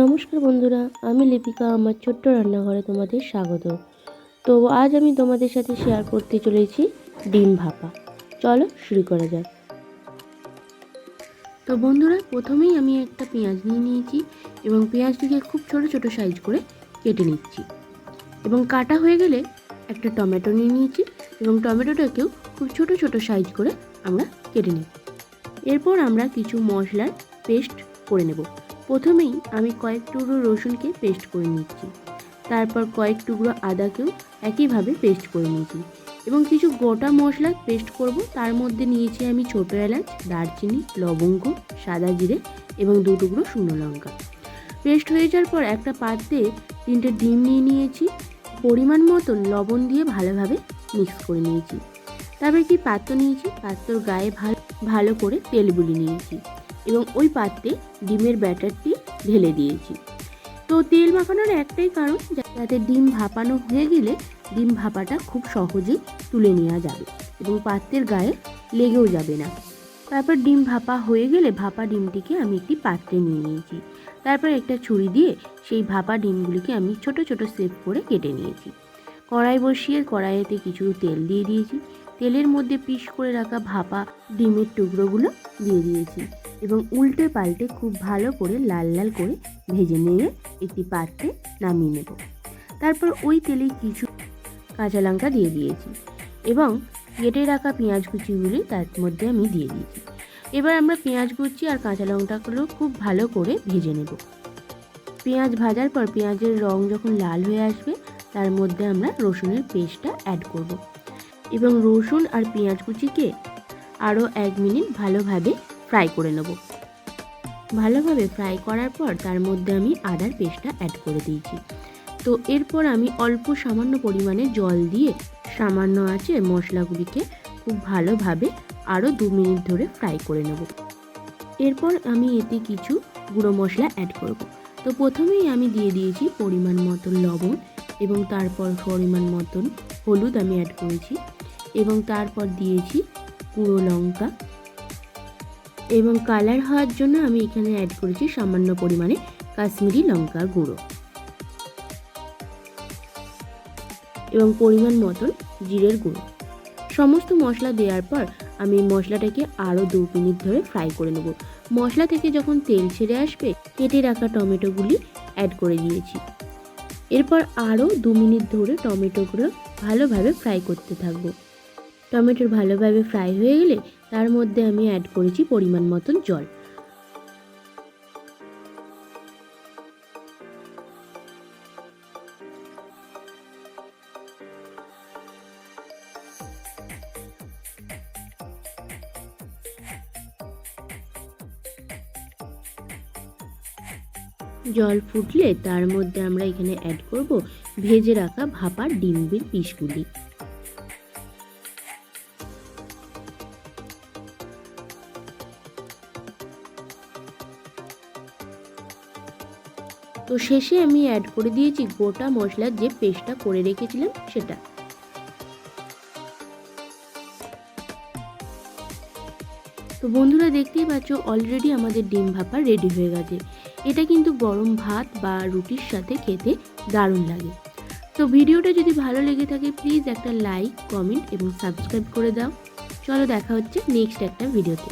নমস্কার বন্ধুরা, আমি লিপিকা, আমার ছোট্ট রান্নাঘরে তোমাদের স্বাগত। তো আজ আমি তোমাদের সাথে শেয়ার করতে চলেছি ডিম ভাপা। চলো শুরু করা যাক। তো বন্ধুরা, প্রথমেই আমি একটা পেঁয়াজ নিয়ে নিয়েছি এবং পেঁয়াজটিকে খুব ছোট ছোট সাইজ করে কেটে নিচ্ছি। এবং কাটা হয়ে গেলে একটা টমেটো নিয়ে নিয়েছি এবং টমেটোটাকেও খুব ছোট ছোট সাইজ করে আমরা কেটে নিই এরপর আমরা কিছু মশলার পেস্ট করে নেব। প্রথমেই আমি কয়েক টুকরো রসুনকে পেস্ট করে নিচ্ছি। তারপর কয়েক টুকরো আদাকেও একইভাবে পেস্ট করে নিয়েছি এবং কিছু গোটা মশলা পেস্ট করব। তার মধ্যে নিয়েছি আমি ছোটো এলাচ, দারচিনি, লবঙ্গ, সাদা জিরে এবং দু টুকরো শুকনো লঙ্কা। পেস্ট হয়ে যাওয়ার পর একটা পাত্রে তিনটে ডিম নিয়ে নিয়েছি। পরিমাণ মতন লবণ দিয়ে ভালোভাবে মিক্স করে নিয়েছি। তারপর একটি পাত্র নিয়েছি, পাত্রর গায়ে ভালো ভালো করে তেল বুলিয়ে নিয়েছি। এবং ওই পাত্রে ডিমের ব্যাটারটি ঢেলে দিয়েছি। তো তেল মাখানোর একটাই কারণ, যাতে ডিম ভাপানো হয়ে গেলে ডিম ভাপাটা খুব সহজেই তুলে নেওয়া যাবে এবং পাত্রের গায়ে লেগেও যাবে না। তারপর ডিম ভাপা হয়ে গেলে ভাপা ডিমটিকে আমি একটি পাত্রে নিয়ে নিয়েছি। তারপর একটা ছুরি দিয়ে সেই ভাপা ডিমগুলিকে আমি ছোট ছোট সেভ করে কেটে নিয়েছি। কড়াই বসিয়ে কড়াইতে কিছু তেল দিয়ে দিয়েছি। তেলের মধ্যে পিস করে রাখা ভাপা ডিমের টুকরোগুলো দিয়ে দিয়েছি। এবং উল্টে পাল্টে খুব ভালো করে লাল লাল করে ভেজে নিয়ে একটি পাত্রে নামিয়ে নেব। তারপর ওই তেলে কিছু কাঁচা লঙ্কা দিয়ে দিয়েছি এবং কেটে রাখা পেঁয়াজ কুচিগুলি তার মধ্যে আমি দিয়ে দিয়েছি। এবার আমরা পেঁয়াজ কুচি আর কাঁচা লঙ্কাগুলো খুব ভালো করে ভেজে নেব। পেঁয়াজ ভাজার পর পেঁয়াজের রং যখন লাল হয়ে আসবে, তার মধ্যে আমরা রসুনের পেস্টটা অ্যাড করব। এবং রসুন আর পেঁয়াজ কুচিকে আরও এক মিনিট ভালোভাবে ফ্রাই করে নেব। ভালোভাবে ফ্রাই করার পর তার মধ্যে আমি আদার পেস্টটা অ্যাড করে দিয়েছি। তো এরপর আমি অল্প সামান্য পরিমাণে জল দিয়ে সামান্য আছে মশলাগুলিকে খুব ভালোভাবে আরও দু মিনিট ধরে ফ্রাই করে নেব। এরপর আমি এতে কিছু গুঁড়ো মশলা অ্যাড করব। তো প্রথমেই আমি দিয়ে দিয়েছি পরিমাণ মতন লবণ এবং তারপর পরিমাণ মতন হলুদ আমি অ্যাড করেছি এবং তারপর দিয়েছি গুঁড়ো লঙ্কা এবং কালার হওয়ার জন্য আমি এখানে অ্যাড করেছি সামান্য পরিমাণে কাশ্মীরি লঙ্কার গুঁড়ো। এবং পরিমাণ মতন জিরের গুঁড়ো। সমস্ত মশলা দেওয়ার পর আমি মশলাটাকে আরও দু মিনিট ধরে ফ্রাই করে নেব। মশলা থেকে যখন তেল ছেড়ে আসবে, কেটে রাখা টমেটোগুলি অ্যাড করে দিয়েছি। এরপর আরও দু মিনিট ধরে টমেটোগুলো ভালোভাবে ফ্রাই করতে থাকব। টমেটোর ভালোভাবে ফ্রাই হয়ে গেলে তার মধ্যে আমি অ্যাড করেছি পরিমাণ মতন জল। জল ফুটলে তার মধ্যে আমরা এখানে অ্যাড করব ভেজে রাখা ভাপা ডিমের পিসগুলি। তো শেষে আমি অ্যাড করে দিয়েছি গোটা মশলার যে পেস্টটা করে রেখেছিলাম সেটা। তো বন্ধুরা দেখতেই পাচ্ছ অলরেডি আমাদের ডিম ভাপা রেডি হয়ে গেছে। এটা কিন্তু গরম ভাত বা রুটির সাথে খেতে দারুণ লাগে। তো ভিডিওটা যদি ভালো লেগে থাকে প্লিজ একটা লাইক কমেন্ট এবং সাবস্ক্রাইব করে দাও। চলো দেখা হচ্ছে নেক্সট একটা ভিডিওতে